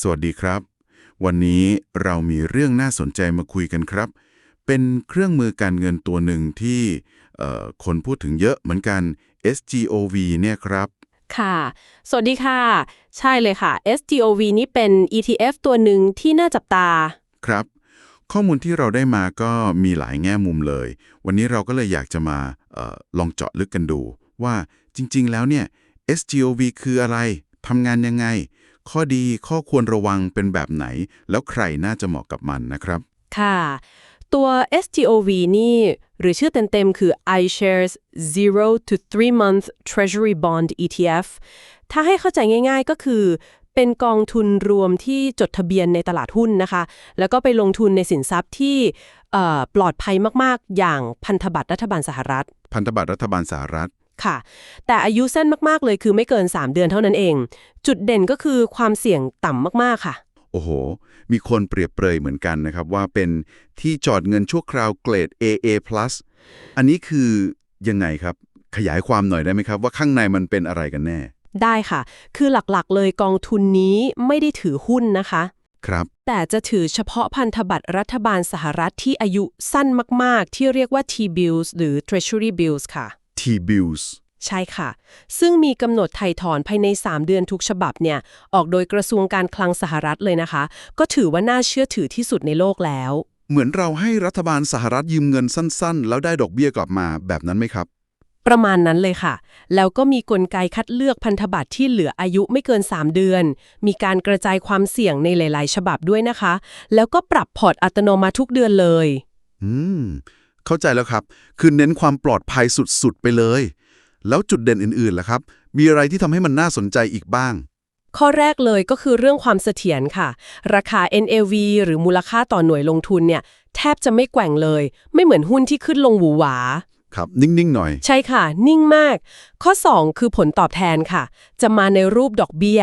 สวัสดีครับ วันนี้เรามีเรื่องน่าสนใจมาคุยกันครับ เป็นเครื่องมือการเงินตัวหนึ่งที่เอ่อคนพูดถึงเยอะเหมือนกัน SGOV เนี่ยครับ ค่ะ สวัสดีค่ะ ใช่เลยค่ะ SGOV นี่เป็น ETF ตัวหนึ่งที่น่าจับตา ครับ ข้อมูลที่เราได้มาก็มีหลายแง่มุมเลย วันนี้เราก็เลยอยากจะมาเออลองเจาะลึกกันดู ว่าจริง ๆ แล้วเนี่ย SGOV คืออะไรทำงานยังไง ข้อดีข้อควรระวังเป็นแบบไหน แล้วใครน่าจะเหมาะกับมันนะครับ ค่ะ ตัว SGOV นี่ หรือชื่อเต็มๆ คือ iShares Zero to Three Month Treasury Bond ETF ถ้าให้เข้าใจง่ายๆก็คือเป็นกองทุนรวมที่จดทะเบียนในตลาดหุ้นนะคะ แล้วก็ไปลงทุนในสินทรัพย์ที่เอ่อปลอดภัยมากๆ อย่างพันธบัตรรัฐบาลสหรัฐ พันธบัตรรัฐบาลสหรัฐ ค่ะ แต่อายุสั้นมากๆเลยคือไม่เกิน 3 เดือนเท่านั้นเอง จุดเด่นก็คือความเสี่ยงต่ำมากๆค่ะ โอ้โห มีคนเปรียบเปรยเหมือนกันนะครับ ว่าเป็นที่จอดเงินชั่วคราวเกรด AA+ อันนี้คือยังไงครับ ขยายความหน่อยได้ไหมครับ ว่าข้างในมันเป็นอะไรกันแน่ ได้ค่ะ คือหลักๆ เลยกองทุนนี้ไม่ได้ถือหุ้นนะคะครับแต่จะถือเฉพาะพันธบัตรรัฐบาลสหรัฐที่อายุสั้นมาก ๆ ที่เรียกว่า T-bills หรือ Treasury bills ค่ะ T-bills ใช่ค่ะ ซึ่งมีกำหนดไถ่ถอนภายใน 3 เดือนทุกฉบับเนี่ย ออกโดยกระทรวงการคลังสหรัฐเลยนะคะ ก็ถือว่าน่าเชื่อถือที่สุดในโลกแล้ว เหมือนเราให้รัฐบาลสหรัฐยืมเงินสั้นๆ แล้วได้ดอกเบี้ยกลับมาแบบนั้นไหมครับ ประมาณนั้นเลยค่ะ แล้วก็มีกลไกคัดเลือกพันธบัตรที่เหลืออายุไม่เกิน 3 เดือน มีการกระจายความเสี่ยงในหลาย ๆ ฉบับด้วยนะคะ แล้วก็ปรับพอร์ตอัตโนมัติทุกเดือนเลย อืม เข้าใจแล้วครับ คือเน้นความปลอดภัยสุดๆ ไปเลย แล้วจุดเด่นอื่นๆล่ะครับ มีอะไรที่ทำให้มันน่าสนใจอีกบ้าง ข้อแรกเลยก็คือเรื่องความเสถียรค่ะ ราคา NAV หรือมูลค่าต่อหน่วยลงทุนเนี่ย แทบจะไม่แกว่งเลย ไม่เหมือนหุ้นที่ขึ้นลงหวือหวา ครับ นิ่ง ๆ หน่อย ใช่ค่ะ นิ่งมาก ข้อ 2 คือผลตอบแทนค่ะ จะมาในรูปดอกเบี้ย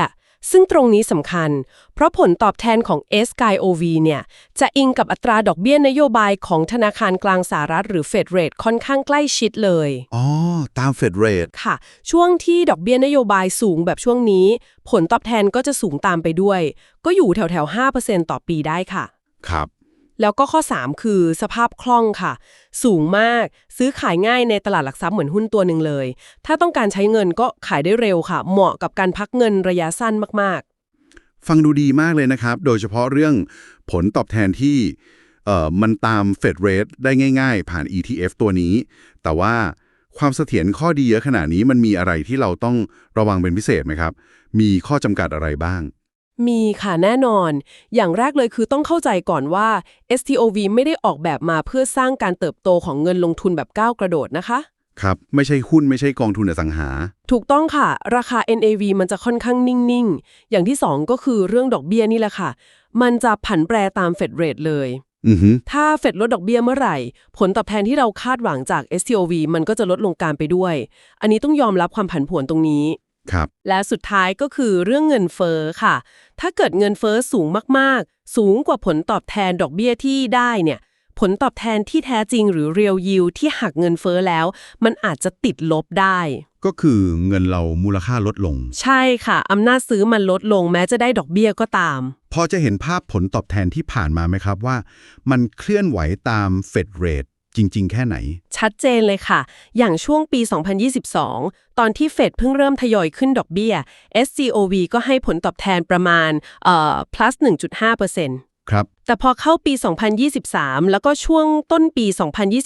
ซึ่งตรงนี้สำคัญ เพราะผลตอบแทนของ s k y o v เนี่ย จะอิงกับอัตราดอกเบี้ยนโยบายของธนาคารกลางสหรัฐหรือ Fed Rate ค่อนข้างใกล้ชิดเลย อ๋อ ตามเฟดเรทค่ะ ช่วงที่ดอกเบี้ยนโยบายสูงแบบช่วงนี้ ผลตอบแทนก็จะสูงตามไปด้วย ก็อยู่แถวๆ5%ต่อปีได้ค่ะ ครับ แล้วก็ข้อ 3 คือสภาพคล่องค่ะ สูงมากซื้อขายง่ายในตลาดหลักทรัพย์เหมือนหุ้นตัวหนึ่งเลย ถ้าต้องการใช้เงินก็ขายได้เร็วค่ะ เหมาะกับการพักเงินระยะสั้นมากๆ ฟังดูดีมากเลยนะครับ โดยเฉพาะเรื่องผลตอบแทนที่เอ่อมันตามเฟดเรทได้ง่าย ๆ ผ่าน ETF ตัวนี้ แต่ว่าความเสถียรข้อดีเยอะขนาดนี้มันมีอะไรที่เราต้องระวังเป็นพิเศษไหมครับ มีข้อจำกัดอะไรบ้าง มีค่ะแน่นอน อย่างแรกเลยคือต้องเข้าใจก่อนว่า STOV ไม่ได้ออกแบบมาเพื่อสร้างการเติบโตของเงินลงทุนแบบก้าวกระโดดนะคะ ครับ ไม่ใช่หุ้นไม่ใช่กองทุนอสังหา ถูกต้องค่ะ ราคา NAV มันจะค่อนข้างนิ่ง ๆ อย่างที่ 2 ก็คือเรื่องดอกเบี้ยนี่แหละค่ะ มันจะผันแปรตามเฟดเรทเลย อือฮึถ้าเฟดลดดอกเบี้ยเมื่อไหร่ ผลตอบแทนที่เราคาดหวังจาก STOV มันก็จะลดลงการไปด้วย อันนี้ต้องยอมรับความผันผวนตรงนี้ ครับและสุดท้ายก็คือเรื่องเงินเฟ้อค่ะ ถ้าเกิดเงินเฟ้อสูงมากๆ สูงกว่าผลตอบแทนดอกเบี้ยที่ได้เนี่ย ผลตอบแทนที่แท้จริงหรือ real yield ที่หักเงินเฟ้อแล้ว มันอาจจะติดลบได้ ก็คือเงินเรามูลค่าลดลง ใช่ค่ะ อำนาจซื้อมันลดลงแม้จะได้ดอกเบี้ยก็ตาม พอจะเห็นภาพผลตอบแทนที่ผ่านมาไหมครับว่า มันเคลื่อนไหวตามเฟดเรท จริง ๆ แค่ไหน ชัดเจนเลยค่ะ อย่างช่วงปี 2022 ตอนที่เฟดเพิ่งเริ่มทยอยขึ้นดอกเบี้ย SCOV ก็ให้ผลตอบแทนประมาณเอ่อ plus 1.5%ครับ แต่พอเข้าปี 2023 แล้วก็ช่วงต้นปี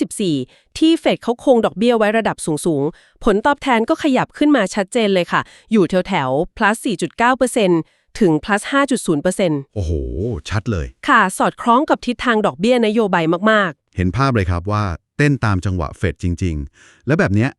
2024 ที่เฟดเขาคงดอกเบี้ยไว้ระดับสูง ๆ ผลตอบแทนก็ขยับขึ้นมาชัดเจนเลยค่ะ อยู่แถวๆ plus 4.9%ถึง plus 5.0%โอ้โห ชัดเลย ค่ะ สอดคล้องกับทิศทางดอกเบี้ยนโยบายมากๆ เห็นภาพเลยครับว่าเต้นตามจังหวะเฟดจริง ๆ แล้วแบบเนี้ย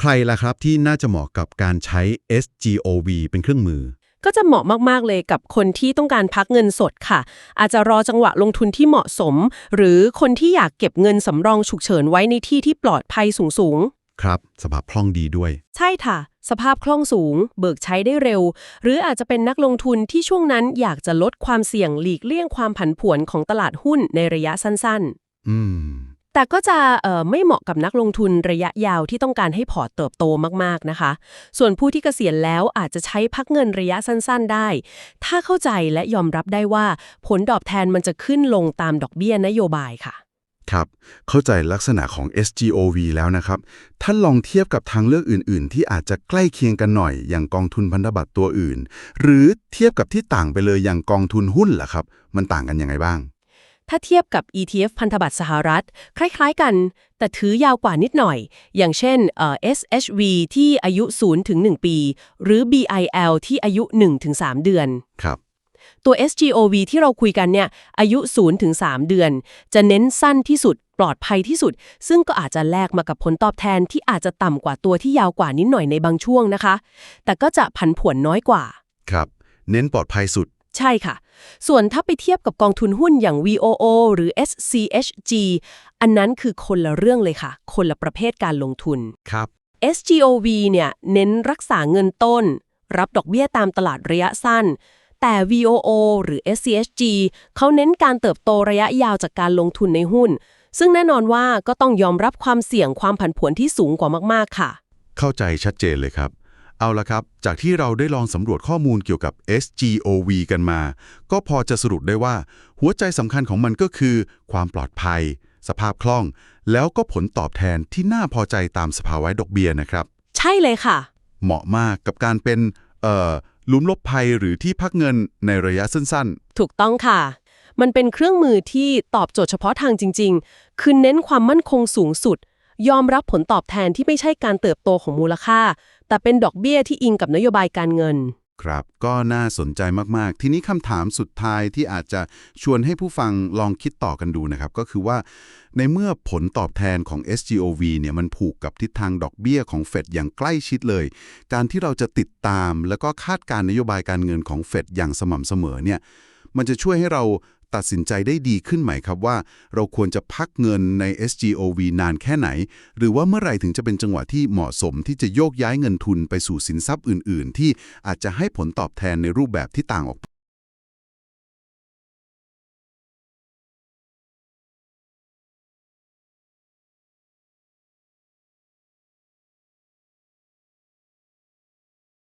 ใครล่ะครับที่น่าจะเหมาะกับการใช้ SGOV เป็นเครื่องมือ ก็จะเหมาะมาก ๆ เลยกับคนที่ต้องการพักเงินสดค่ะ อาจจะรอจังหวะลงทุนที่เหมาะสม หรือคนที่อยากเก็บเงินสำรองฉุกเฉินไว้ในที่ที่ปลอดภัยสูงครับ สภาพคล่องดีด้วยๆใช่ค่ะ สภาพคล่องสูง เบิกใช้ได้เร็ว หรืออาจจะเป็นนักลงทุนที่ช่วงนั้นอยากจะลดความเสี่ยงหลีกเลี่ยงความผันผวนของตลาดหุ้นในระยะสั้น อืม แต่ก็จะไม่เหมาะกับนักลงทุนระยะยาวที่ต้องการให้พอร์ตเติบโตมากๆนะคะ ส่วนผู้ที่เกษียณแล้วอาจจะใช้พักเงินระยะสั้นๆได้ ถ้าเข้าใจและยอมรับได้ว่าผลตอบแทนมันจะขึ้นลงตามดอกเบี้ยนโยบายค่ะ ครับ เข้าใจลักษณะของ SGOV แล้วนะครับ ท่านลองเทียบกับทางเลือกอื่น ๆ ที่อาจจะใกล้เคียงกันหน่อย อย่างกองทุนพันธบัตรตัวอื่น หรือเทียบกับที่ต่างไปเลยอย่างกองทุนหุ้นล่ะครับ มันต่างกันยังไงบ้าง ถ้าเทียบกับ ETF พันธบัตรสหรัฐ คล้ายๆกัน แต่ถือยาวกว่านิดหน่อย อย่างเช่นเอ่อ SHV ที่อายุ0ถึง1ปี หรือ BIL ที่อายุ1ถึง3เดือน ครับ ตัว SGOV ที่เราคุยกันเนี่ย อายุ0ถึง3เดือน จะเน้นสั้นที่สุด ปลอดภัยที่สุด ซึ่งก็อาจจะแลกมากับผลตอบแทนที่อาจจะต่ำกว่าตัวที่ยาวกว่านิดหน่อยในบางช่วงนะคะ แต่ก็จะผันผวนน้อยกว่า ครับ เน้นปลอดภัยสุด ใช่ค่ะ ส่วนถ้าไปเทียบกับกองทุนหุ้นอย่าง VOO หรือ SCHG อันนั้นคือคนละเรื่องเลยค่ะ คนละประเภทการลงทุน ครับ SGOV เนี่ยเน้นรักษาเงินต้น รับดอกเบี้ยตามตลาดระยะสั้น แต่ VOO หรือ SCHG เขาเน้นการเติบโตระยะยาวจากการลงทุนในหุ้น ซึ่งแน่นอนว่าก็ต้องยอมรับความเสี่ยงความผันผวนที่สูงกว่ามากๆค่ะ เข้าใจชัดเจนเลยครับ เอาละครับ จากที่เราได้ลองสำรวจข้อมูลเกี่ยวกับ SGOV กันมา ก็พอจะสรุปได้ว่า หัวใจสำคัญของมันก็คือ ความปลอดภัย สภาพคล่อง แล้วก็ผลตอบแทนที่น่าพอใจตามสภาวะดอกเบี้ยนะครับ ใช่เลยค่ะ เหมาะมากกับการเป็นเอ่อหลุมลบภัยหรือที่พักเงินในระยะสั้นถูกต้องค่ะ มันเป็นเครื่องมือที่ตอบโจทย์เฉพาะทางจริง ๆ คือเน้นความมั่นคงสูงสุด ยอมรับผลตอบแทนที่ไม่ใช่การเติบโตของมูลค่า แต่เป็นดอกเบี้ยที่อิงกับนโยบายการเงิน ครับ ก็น่าสนใจมาก ๆ ทีนี้คำถามสุดท้ายที่อาจจะชวนให้ผู้ฟังลองคิดต่อกันดูนะครับ ก็คือว่า ในเมื่อผลตอบแทนของ SGOV เนี่ยมันผูกกับทิศทางดอกเบี้ยของเฟดอย่างใกล้ชิดเลย การที่เราจะติดตาม แล้วก็คาดการนโยบายการเงินของเฟดอย่างสม่ำเสมอเนี่ยมันจะช่วยให้เรา ตัดสินใจได้ดีขึ้นไหมครับว่า เราควรจะพักเงินใน SGOV นานแค่ไหน หรือว่าเมื่อไหร่ถึงจะเป็นจังหวะที่เหมาะสมที่จะโยกย้ายเงินทุนไปสู่สินทรัพย์อื่น ๆ ที่อาจจะให้ผลตอบแทนในรูปแบบที่ต่างออกไป